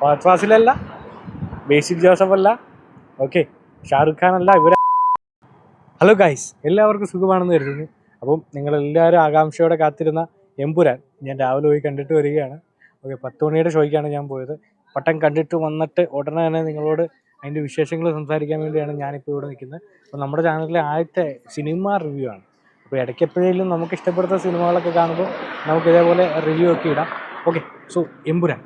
ഫഹദ് ഫാസിലല്ല ബേസിൽ ജോസഫ് അല്ല. ഓക്കെ ഷാറുഖ് ഖാൻ അല്ല ഇവരെ ഹലോ ഗൈസ് എല്ലാവർക്കും സുഖമാണെന്ന് കരുതുന്നു. അപ്പം നിങ്ങളെല്ലാവരും ആകാംക്ഷയോടെ കാത്തിരുന്ന എമ്പുരാൻ ഞാൻ രാവിലെ പോയി കണ്ടിട്ട് വരികയാണ്. ഓക്കെ പത്ത് മണിയുടെ ഷോയ്ക്കാണ് ഞാൻ പോയത്. പട്ടം കണ്ടിട്ട് വന്നിട്ട് ഉടനെ തന്നെ നിങ്ങളോട് അതിന്റെ വിശേഷങ്ങൾ സംസാരിക്കാൻ വേണ്ടിയാണ് ഞാനിപ്പോൾ ഇവിടെ നിൽക്കുന്നത്. അപ്പോൾ നമ്മുടെ ചാനലിലെ ആദ്യത്തെ സിനിമ റിവ്യൂ ആണ്. അപ്പോൾ ഇടയ്ക്ക് എപ്പോഴെങ്കിലും നമുക്ക് ഇഷ്ടപ്പെടുന്ന സിനിമകളൊക്കെ കാണുമ്പോൾ നമുക്ക് ഇതേപോലെ റിവ്യൂ ഒക്കെ ഇടാം. Okay so Empuraan.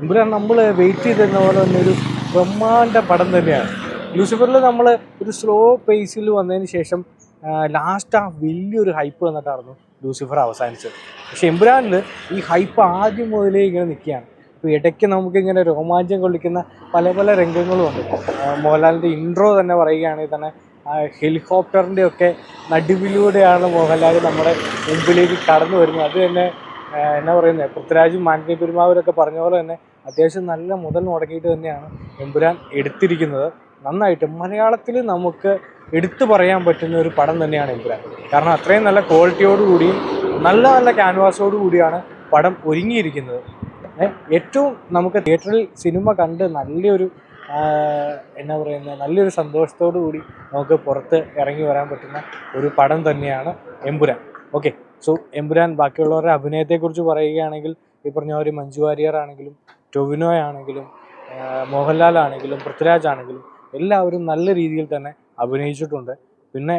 എമ്പുരാൻ നമ്മൾ വെയിറ്റ് ചെയ്തിരുന്ന പോലെ തന്നെ ഒരു ബ്രഹ്മാണ്ട പടം തന്നെയാണ്. ലൂസിഫറിൽ നമ്മൾ ഒരു സ്ലോ പേസിൽ വന്നതിന് ശേഷം ലാസ്റ്റ് ആ വലിയൊരു ഹൈപ്പ് വന്നിട്ടായിരുന്നു ലൂസിഫർ അവസാനിച്ചത്. പക്ഷെ എമ്പുരാനിൽ ഈ ഹൈപ്പ് ആദ്യം മുതലേ ഇങ്ങനെ നിൽക്കുകയാണ്. അപ്പോൾ ഇടയ്ക്ക് നമുക്കിങ്ങനെ രോമാഞ്ചം കൊള്ളിക്കുന്ന പല പല രംഗങ്ങളും ഉണ്ട്. മോഹൻലാലിന്റെ ഇൻട്രോ തന്നെ പറയുകയാണെങ്കിൽ തന്നെ ഹെലികോപ്റ്ററിന്റെ ഒക്കെ നടുവിലൂടെയാണ് മോഹൻലാൽ നമ്മുടെ മുമ്പിലേക്ക് കടന്നു വരുന്നത്. അത് തന്നെ എന്നാ പറയുന്നത് പൃഥ്വിരാജും മാൻകി പെരുമാവൂരൊക്കെ പറഞ്ഞ പോലെ തന്നെ അത്യാവശ്യം നല്ല മുതൽ മുടക്കിയിട്ട് തന്നെയാണ് എമ്പുരാൻ എടുത്തിരിക്കുന്നത്. നന്നായിട്ട് മലയാളത്തിൽ നമുക്ക് എടുത്തു പറയാൻ പറ്റുന്ന ഒരു പടം തന്നെയാണ് എമ്പുരാൻ. കാരണം അത്രയും നല്ല ക്വാളിറ്റിയോടുകൂടിയും നല്ല നല്ല ക്യാൻവാസോടു കൂടിയാണ് പടം ഒരുങ്ങിയിരിക്കുന്നത്. ഏറ്റവും നമുക്ക് തിയേറ്ററിൽ സിനിമ കണ്ട് നല്ലൊരു എന്നാ പറയുന്നത് നല്ലൊരു സന്തോഷത്തോടു കൂടി നമുക്ക് പുറത്ത് ഇറങ്ങി വരാൻ പറ്റുന്ന ഒരു പടം തന്നെയാണ് എമ്പുരാൻ. ഓക്കെ. സോ എമ്പുരാൻ ബാക്കിയുള്ളവരുടെ അഭിനയത്തെക്കുറിച്ച് പറയുകയാണെങ്കിൽ ഈ പറഞ്ഞ ഒരു മഞ്ജു വാര്യർ ആണെങ്കിലും ടൊവിനോ ആണെങ്കിലും മോഹൻലാൽ ആണെങ്കിലും പൃഥ്വിരാജ് ആണെങ്കിലും എല്ലാവരും നല്ല രീതിയിൽ തന്നെ അഭിനയിച്ചിട്ടുണ്ട്. പിന്നെ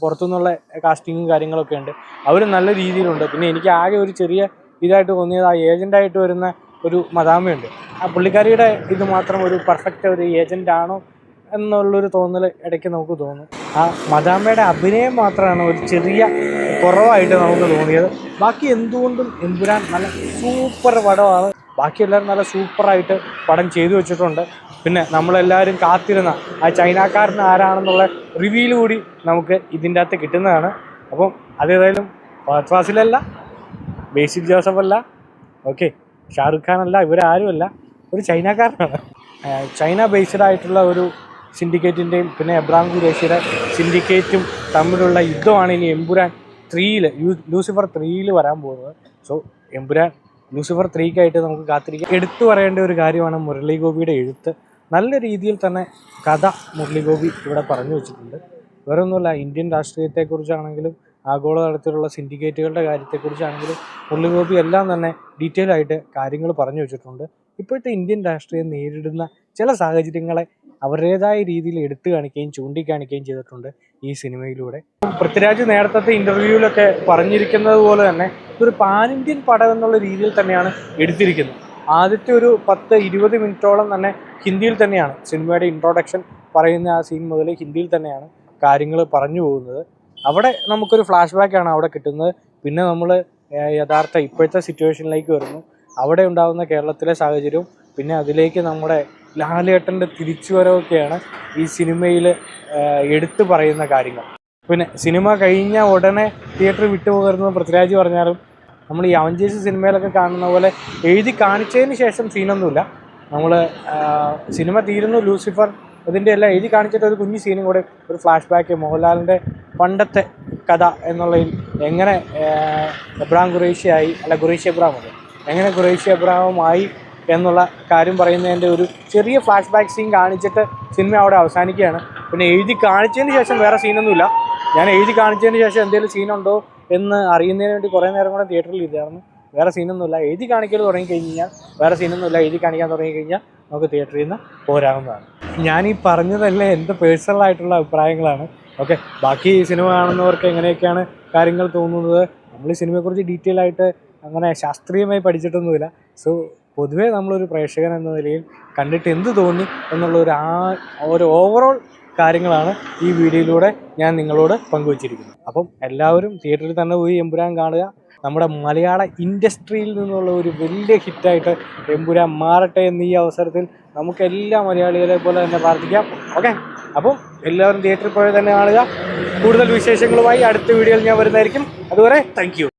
പുറത്തുനിന്നുള്ള കാസ്റ്റിങ്ങും കാര്യങ്ങളൊക്കെ ഉണ്ട്. അവർ നല്ല രീതിയിലുണ്ട്. പിന്നെ എനിക്ക് ആകെ ഒരു ചെറിയ ഇതായിട്ട് തോന്നിയത് ആ ഏജന്റായിട്ട് വരുന്ന ഒരു മദാമയുണ്ട്. ആ പുള്ളിക്കാരിയുടെ ഇത് മാത്രം ഒരു പെർഫെക്റ്റ് ഒരു ഏജന്റ് ആണോ എന്നുള്ളൊരു തോന്നൽ ഇടയ്ക്ക് നമുക്ക് തോന്നും. ആ മദാമ്മയുടെ അഭിനയം മാത്രമാണ് ഒരു ചെറിയ കുറവായിട്ട് നമുക്ക് തോന്നിയത്. ബാക്കി എന്തുകൊണ്ടും എമ്പുരാൻ നല്ല സൂപ്പർ പടമാണ്. ബാക്കി എല്ലാവരും നല്ല സൂപ്പറായിട്ട് പടം ചെയ്തു വെച്ചിട്ടുണ്ട്. പിന്നെ നമ്മളെല്ലാവരും കാത്തിരുന്ന ആ ചൈനക്കാരൻ ആരാണെന്നുള്ള റിവ്യൂയിൽ കൂടി നമുക്ക് ഇതിന്റെ അകത്ത് കിട്ടുന്നതാണ്. അപ്പം അതേതായാലും ഫഹദ് ഫാസിലല്ല ബേസിൽ ജോസഫ് അല്ല ഓക്കെ ഷാറുഖ് ഖാൻ അല്ല ഇവരാരുമല്ല ഒരു ചൈനക്കാരനാണ്. ചൈന ബേസ്ഡ് ആയിട്ടുള്ള ഒരു സിൻഡിക്കേറ്റിന്റെയും പിന്നെ എബ്രാം കുരേശിയുടെ സിൻഡിക്കേറ്റും തമ്മിലുള്ള യുദ്ധമാണ് ഇനി എമ്പുരാൻ ത്രീയിൽ ലൂസിഫർ ത്രീയിൽ വരാൻ പോകുന്നത്. സോ എംപുരാൻ ലൂസിഫർ ത്രീക്കായിട്ട് നമുക്ക് കാത്തിരിക്കാം. എടുത്തു പറയേണ്ട ഒരു കാര്യമാണ് മുരളി ഗോപിയുടെ എഴുത്ത്. നല്ല രീതിയിൽ തന്നെ കഥ മുരളി ഗോപി ഇവിടെ പറഞ്ഞു വെച്ചിട്ടുണ്ട്. വേറെ ഒന്നുമില്ല ഇന്ത്യൻ രാഷ്ട്രീയത്തെക്കുറിച്ചാണെങ്കിലും ആഗോളതലത്തിലുള്ള സിൻഡിക്കേറ്റുകളുടെ കാര്യത്തെക്കുറിച്ചാണെങ്കിലും മുരളി ഗോപി എല്ലാം തന്നെ ഡീറ്റെയിൽ ആയിട്ട് കാര്യങ്ങൾ പറഞ്ഞു വെച്ചിട്ടുണ്ട്. ഇപ്പോഴത്തെ ഇന്ത്യൻ രാഷ്ട്രീയം നേരിടുന്ന ചില സാഹചര്യങ്ങളെ അവരുടേതായ രീതിയിൽ എടുത്തു കാണിക്കുകയും ചൂണ്ടിക്കാണിക്കുകയും ചെയ്തിട്ടുണ്ട് ഈ സിനിമയിലൂടെ. പൃഥ്വിരാജ് നേരത്തെ ഇന്റർവ്യൂവിലൊക്കെ പറഞ്ഞിരിക്കുന്നത് പോലെ തന്നെ ഇതൊരു പാൻ ഇന്ത്യൻ പടം എന്നുള്ള രീതിയിൽ തന്നെയാണ് എടുത്തിരിക്കുന്നത്. ആദ്യത്തെ ഒരു പത്ത് ഇരുപത് മിനിറ്റോളം തന്നെ ഹിന്ദിയിൽ തന്നെയാണ് സിനിമയുടെ ഇൻട്രോഡക്ഷൻ പറയുന്ന ആ സീൻ മുതൽ ഹിന്ദിയിൽ തന്നെയാണ് കാര്യങ്ങൾ പറഞ്ഞു പോകുന്നത്. അവിടെ നമുക്കൊരു ഫ്ലാഷ് ബാക്കാണ് അവിടെ കിട്ടുന്നത്. പിന്നെ നമ്മൾ യഥാർത്ഥ ഇപ്പോഴത്തെ സിറ്റുവേഷനിലേക്ക് വരുന്നു. അവിടെ ഉണ്ടാകുന്ന കേരളത്തിലെ സാഹചര്യവും പിന്നെ അതിലേക്ക് നമ്മുടെ ലാലേട്ടന്റെ തിരിച്ചുവരവൊക്കെയാണ് ഈ സിനിമയിൽ എടുത്തു പറയുന്ന കാര്യങ്ങൾ. പിന്നെ സിനിമ കഴിഞ്ഞ ഉടനെ തിയേറ്റർ വിട്ടുപോകരുതെന്ന് പൃഥ്വിരാജ് പറഞ്ഞാലും നമ്മൾ ഈ അവഞ്ചേസ് സിനിമയിലൊക്കെ കാണുന്ന പോലെ എഴുതി കാണിച്ചതിന് ശേഷം സീനൊന്നുമില്ല. നമ്മൾ സിനിമ തീരുന്നു ലൂസിഫർ ഇതിന്റെ എല്ലാം എഴുതി കാണിച്ചിട്ട് ഒരു കുഞ്ഞു സീനും കൂടെ ഒരു ഫ്ലാഷ് ബാക്ക് മോഹൻലാലിന്റെ പണ്ടത്തെ കഥ എന്നുള്ളതിൽ എങ്ങനെ എബ്രാം ഖുറേഷിയായി അല്ല ഖുറേഷി എബ്രാം അല്ലേ എങ്ങനെ ഖുറേഷി എബ്രാഹമായി എന്നുള്ള കാര്യം പറയുന്നതിന്റെ ഒരു ചെറിയ ഫ്ലാഷ് ബാക്ക് സീൻ കാണിച്ചിട്ട് സിനിമ അവിടെ അവസാനിക്കുകയാണ്. പിന്നെ എഴുതി കാണിച്ചതിന് ശേഷം വേറെ സീനൊന്നുമില്ല ഞാൻ എഴുതി കാണിച്ചതിന് ശേഷം എന്തെങ്കിലും സീനുണ്ടോ എന്ന് അറിയുന്നതിന് വേണ്ടി കുറേ നേരം കൂടെ തിയേറ്ററിൽ ഇതായിരുന്നു വേറെ സീനൊന്നുമില്ല എഴുതി കാണിക്കൽ തുടങ്ങി കഴിഞ്ഞാൽ വേറെ സീനൊന്നുമില്ല എഴുതി കാണിക്കാൻ തുടങ്ങി കഴിഞ്ഞാൽ നമുക്ക് തിയേറ്ററിൽ നിന്ന് പോരാവുന്നതാണ്. ഞാൻ ഈ പറഞ്ഞതല്ലേ എന്റെ പേഴ്സണലായിട്ടുള്ള അഭിപ്രായങ്ങളാണ്. ഓക്കെ ബാക്കി സിനിമ കാണുന്നവർക്ക് എങ്ങനെയൊക്കെയാണ് കാര്യങ്ങൾ തോന്നുന്നത്? നമ്മൾ ഈ സിനിമയെക്കുറിച്ച് ഡീറ്റെയിൽ ആയിട്ട് അങ്ങനെ ശാസ്ത്രീയമായി പഠിച്ചിട്ടൊന്നുമില്ല. സോ പൊതുവേ നമ്മളൊരു പ്രേക്ഷകൻ എന്ന നിലയിൽ കണ്ടിട്ട് എന്ത് തോന്നി എന്നുള്ള ഒരു ആ ഒരു ഓവറോൾ കാര്യങ്ങളാണ് ഈ വീഡിയോയിലൂടെ ഞാൻ നിങ്ങളോട് പങ്കുവച്ചിരിക്കുന്നത്. അപ്പം എല്ലാവരും തിയേറ്ററിൽ തന്നെ പോയി എമ്പുരാൻ കാണുക. നമ്മുടെ മലയാള ഇൻഡസ്ട്രിയിൽ നിന്നുള്ള ഒരു വലിയ ഹിറ്റായിട്ട് എമ്പുരാൻ മാറട്ടെ എന്ന് ഈ അവസരത്തിൽ നമുക്ക് എല്ലാ മലയാളികളെ പോലെ തന്നെ പ്രാർത്ഥിക്കാം. ഓക്കെ അപ്പം എല്ലാവരും തിയേറ്ററിൽ പോയി തന്നെ കാണുക. കൂടുതൽ വിശേഷങ്ങളുമായി അടുത്ത വീഡിയോയിൽ ഞാൻ വരുന്നതായിരിക്കും. അതുവരെ താങ്ക്